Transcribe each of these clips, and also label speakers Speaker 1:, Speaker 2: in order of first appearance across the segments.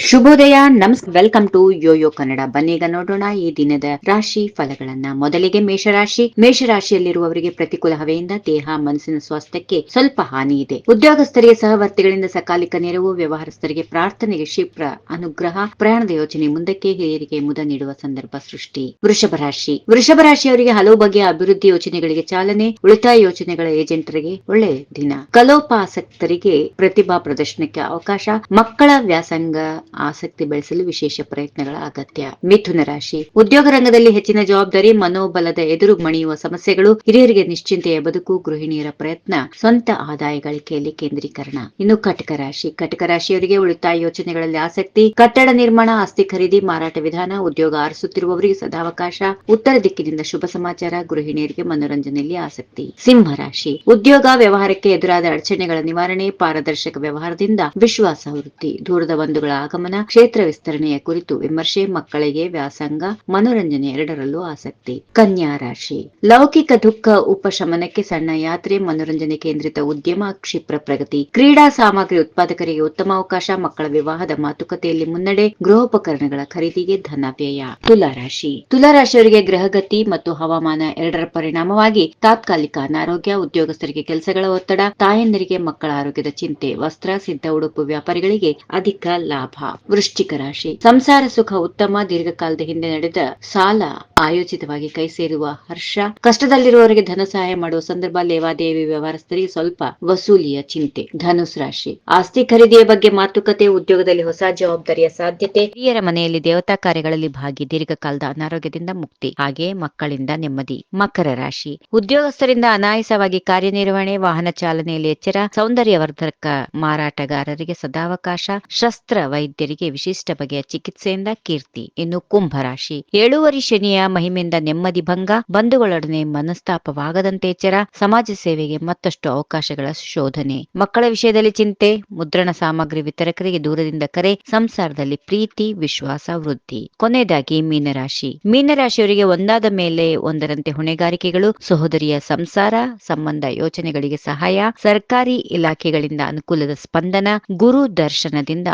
Speaker 1: ಶುಭೋದಯ, ನಮಸ್ welcome to Yoyo Kannada ಬನ್ನೀಗ ನೋಡೋಣ ಈ ದಿನದ ರಾಶಿ ಫಲಗಳನ್ನ. ಮೊದಲಿಗೆ ಮೇಷರಾಶಿ. ಮೇಷರಾಶಿಯಲ್ಲಿರುವವರಿಗೆ ಪ್ರತಿಕೂಲ ಹವೆಯಿಂದ ದೇಹ, ಮನಸ್ಸಿನ ಸ್ವಾಸ್ಥ್ಯಕ್ಕೆ ಸ್ವಲ್ಪ ಹಾನಿ ಇದೆ. ಉದ್ಯೋಗಸ್ಥರಿಗೆ ಸಹವರ್ತಿಗಳಿಂದ ಸಕಾಲಿಕ ನೆರವು, ವ್ಯವಹಾರಸ್ಥರಿಗೆ ಪ್ರಾರ್ಥನೆಗೆ ಕ್ಷಿಪ್ರ ಅನುಗ್ರಹ, ಪ್ರಯಾಣದ ಯೋಜನೆ ಮುಂದಕ್ಕೆ ಹಿರಿಯರಿಗೆ ಮುದ ನೀಡುವ ಸಂದರ್ಭ ಸೃಷ್ಟಿ. ವೃಷಭ ರಾಶಿ. ವೃಷಭ ರಾಶಿಯವರಿಗೆ ಹಲವು ಬಗೆಯ ಅಭಿವೃದ್ಧಿ ಯೋಜನೆಗಳಿಗೆ ಚಾಲನೆ, ಉಳಿತಾಯ ಯೋಜನೆಗಳ ಏಜೆಂಟರಿಗೆ ಒಳ್ಳೆ ದಿನ. ಕಲೋಪಾಸಕ್ತರಿಗೆ ಪ್ರತಿಭಾ ಪ್ರದರ್ಶನಕ್ಕೆ ಅವಕಾಶ. ಮಕ್ಕಳ ವ್ಯಾಸಂಗ ಆಸಕ್ತಿ ಬೆಳೆಸಲು ವಿಶೇಷ ಪ್ರಯತ್ನಗಳ ಅಗತ್ಯ. ಮಿಥುನ ರಾಶಿ. ಉದ್ಯೋಗ ರಂಗದಲ್ಲಿ ಹೆಚ್ಚಿನ ಜವಾಬ್ದಾರಿ, ಮನೋಬಲದ ಎದುರು ಮಣಿಯುವ ಸಮಸ್ಯೆಗಳು, ಹಿರಿಯರಿಗೆ ನಿಶ್ಚಿಂತೆಯ ಬದುಕು, ಗೃಹಿಣಿಯರ ಪ್ರಯತ್ನ, ಸ್ವಂತ ಆದಾಯ ಗಳಿಕೆಯಲ್ಲಿ ಕೇಂದ್ರೀಕರಣ. ಇನ್ನು ಕಟಕ ರಾಶಿ. ಕಟಕ ರಾಶಿಯವರಿಗೆ ಉಳಿತಾಯ ಯೋಜನೆಗಳಲ್ಲಿ ಆಸಕ್ತಿ, ಕಟ್ಟಡ ನಿರ್ಮಾಣ, ಆಸ್ತಿ ಖರೀದಿ, ಮಾರಾಟ ವಿಧಾನ, ಉದ್ಯೋಗ ಆರಿಸುತ್ತಿರುವವರಿಗೆ ಸದಾವಕಾಶ, ಉತ್ತರ ದಿಕ್ಕಿನಿಂದ ಶುಭ ಸಮಾಚಾರ, ಗೃಹಿಣಿಯರಿಗೆ ಮನೋರಂಜನೆಯಲ್ಲಿ ಆಸಕ್ತಿ. ಸಿಂಹ ರಾಶಿ. ಉದ್ಯೋಗ ವ್ಯವಹಾರಕ್ಕೆ ಎದುರಾದ ಅಡಚಣೆಗಳ ನಿವಾರಣೆ, ಪಾರದರ್ಶಕ ವ್ಯವಹಾರದಿಂದ ವಿಶ್ವಾಸ ವೃತ್ತಿ ದೂರದ ಬಂಧುಗಳ ಆಗಮನ ಕ್ಷೇತ್ರ ವಿಸ್ತರಣೆಯ ಕುರಿತು ವಿಮರ್ಶೆ, ಮಕ್ಕಳಿಗೆ ವ್ಯಾಸಂಗ, ಮನೋರಂಜನೆ ಎರಡರಲ್ಲೂ ಆಸಕ್ತಿ. ಕನ್ಯಾ ರಾಶಿ. ಲೌಕಿಕ ದುಃಖ, ಉಪಶಮನಕ್ಕೆ ಸಣ್ಣ ಯಾತ್ರೆ, ಮನೋರಂಜನೆ ಕೇಂದ್ರಿತ ಉದ್ಯಮ, ಕ್ಷಿಪ್ರ ಪ್ರಗತಿ. ಕ್ರೀಡಾ ಸಾಮಗ್ರಿ ಉತ್ಪಾದಕರಿಗೆ ಉತ್ತಮ ಅವಕಾಶ, ಮಕ್ಕಳ ವಿವಾಹದ ಮಾತುಕತೆಯಲ್ಲಿ ಮುನ್ನಡೆ, ಗೃಹೋಪಕರಣಗಳ ಖರೀದಿಗೆ ಧನ ವ್ಯಯ. ತುಲಾರಾಶಿ ತುಲಾರಾಶಿಯವರಿಗೆ ತುಲಾ ರಾಶಿಯವರಿಗೆ ಗ್ರಹಗತಿ ಮತ್ತು ಹವಾಮಾನ ಎರಡರ ಪರಿಣಾಮವಾಗಿ ತಾತ್ಕಾಲಿಕ ಅನಾರೋಗ್ಯ, ಉದ್ಯೋಗಸ್ಥರಿಗೆ ಕೆಲಸಗಳ ಒತ್ತಡ, ತಾಯಂದಿರಿಗೆ ಮಕ್ಕಳ ಆರೋಗ್ಯದ ಚಿಂತೆ, ವಸ್ತ್ರ, ಸಿದ್ಧ ಉಡುಪು ವ್ಯಾಪಾರಿಗಳಿಗೆ ಅಧಿಕ ಲಾಭ. ವೃಶ್ಚಿಕ ರಾಶಿ. ಸಂಸಾರ ಸುಖ ಉತ್ತಮ, ದೀರ್ಘಕಾಲದ ಹಿಂದೆ ನಡೆದ ಸಾಲ ಆಯೋಜಿತವಾಗಿ ಕೈ ಸೇರುವ ಹರ್ಷ. ಕಷ್ಟದಲ್ಲಿರುವವರಿಗೆ ಧನ ಸಹಾಯ ಮಾಡುವ ಸಂದರ್ಭ, ಲೇವಾದೇವಿ ವ್ಯವಹಾರಸ್ಥರಿಗೆ ಸ್ವಲ್ಪ ವಸೂಲಿಯ ಚಿಂತೆ. ಧನುಸ್ ರಾಶಿ. ಆಸ್ತಿ ಖರೀದಿಯ ಬಗ್ಗೆ ಮಾತುಕತೆ, ಉದ್ಯೋಗದಲ್ಲಿ ಹೊಸ ಜವಾಬ್ದಾರಿಯ ಸಾಧ್ಯತೆ. ಹಿರಿಯರ ಮನೆಯಲ್ಲಿ ದೇವತಾ ಕಾರ್ಯಗಳಲ್ಲಿ ಭಾಗಿ, ದೀರ್ಘಕಾಲದ ಅನಾರೋಗ್ಯದಿಂದ ಮುಕ್ತಿ. ಹಾಗೆ ಮಕ್ಕಳಿಂದ ನೆಮ್ಮದಿ. ಮಕರ ರಾಶಿ. ಉದ್ಯೋಗಸ್ಥರಿಂದ ಅನಾಯಾಸವಾಗಿ ಕಾರ್ಯನಿರ್ವಹಣೆ, ವಾಹನ ಚಾಲನೆಯಲ್ಲಿ ಎಚ್ಚರ, ಸೌಂದರ್ಯವರ್ಧಕ ಮಾರಾಟಗಾರರಿಗೆ ಸದಾವಕಾಶ. ಶಸ್ತ್ರ ವೈದ್ಯರಿಗೆ ವಿಶಿಷ್ಟ ಬಗೆಯ ಚಿಕಿತ್ಸೆಯಿಂದ ಕೀರ್ತಿ. ಇನ್ನು ಕುಂಭ ರಾಶಿ. ಏಳೂವರಿ ಶನಿಯ ಮಹಿಮೆಯಿಂದ ನೆಮ್ಮದಿ ಭಂಗ, ಬಂಧುಗಳೊಡನೆ ಮನಸ್ತಾಪವಾಗದಂತೆ ಎಚ್ಚರ, ಸಮಾಜ ಸೇವೆಗೆ ಮತ್ತಷ್ಟು ಅವಕಾಶಗಳ ಶೋಧನೆ. ಮಕ್ಕಳ ವಿಷಯದಲ್ಲಿ ಚಿಂತೆ, ಮುದ್ರಣ ಸಾಮಗ್ರಿ ವಿತರಕರಿಗೆ ದೂರದಿಂದ ಕರೆ, ಸಂಸಾರದಲ್ಲಿ ಪ್ರೀತಿ, ವಿಶ್ವಾಸ, ವೃದ್ಧಿ. ಕೊನೆಯದಾಗಿ ಮೀನರಾಶಿ. ಮೀನರಾಶಿಯವರಿಗೆ ಒಂದಾದ ಮೇಲೆ ಒಂದರಂತೆ ಹೊಣೆಗಾರಿಕೆಗಳು, ಸಹೋದರಿಯ ಸಂಸಾರ, ಸಂಬಂಧ ಯೋಚನೆಗಳಿಗೆ ಸಹಾಯ, ಸರ್ಕಾರಿ ಇಲಾಖೆಗಳಿಂದ ಅನುಕೂಲದ ಸ್ಪಂದನ, ಗುರು ದರ್ಶನದಿಂದ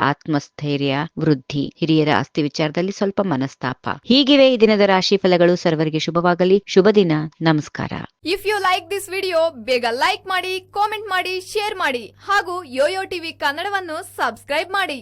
Speaker 1: ಆತ್ಮಸ್ಥೈರ್ಯ ವೃದ್ಧಿ, ಹಿರಿಯರ ಆಸ್ತಿ ವಿಚಾರದಲ್ಲಿ ಸ್ವಲ್ಪ ಮನಸ್ತಾಪ. ಹೀಗಿವೆ ಈ ದಿನದ ರಾಶಿ ಫಲಗಳು ಸರ್ವರಿಗೆ ಶುಭವಾಗಲಿ. ಶುಭ ದಿನ. ನಮಸ್ಕಾರ.
Speaker 2: If you like this video ಬೇಗ ಲೈಕ್ ಮಾಡಿ ಕಾಮೆಂಟ್ ಮಾಡಿ ಶೇರ್ ಮಾಡಿ ಹಾಗೂ ಯೋಯೋ ಟಿವಿ ಕನ್ನಡವನ್ನು ಸಬ್ಸ್ಕ್ರೈಬ್ ಮಾಡಿ.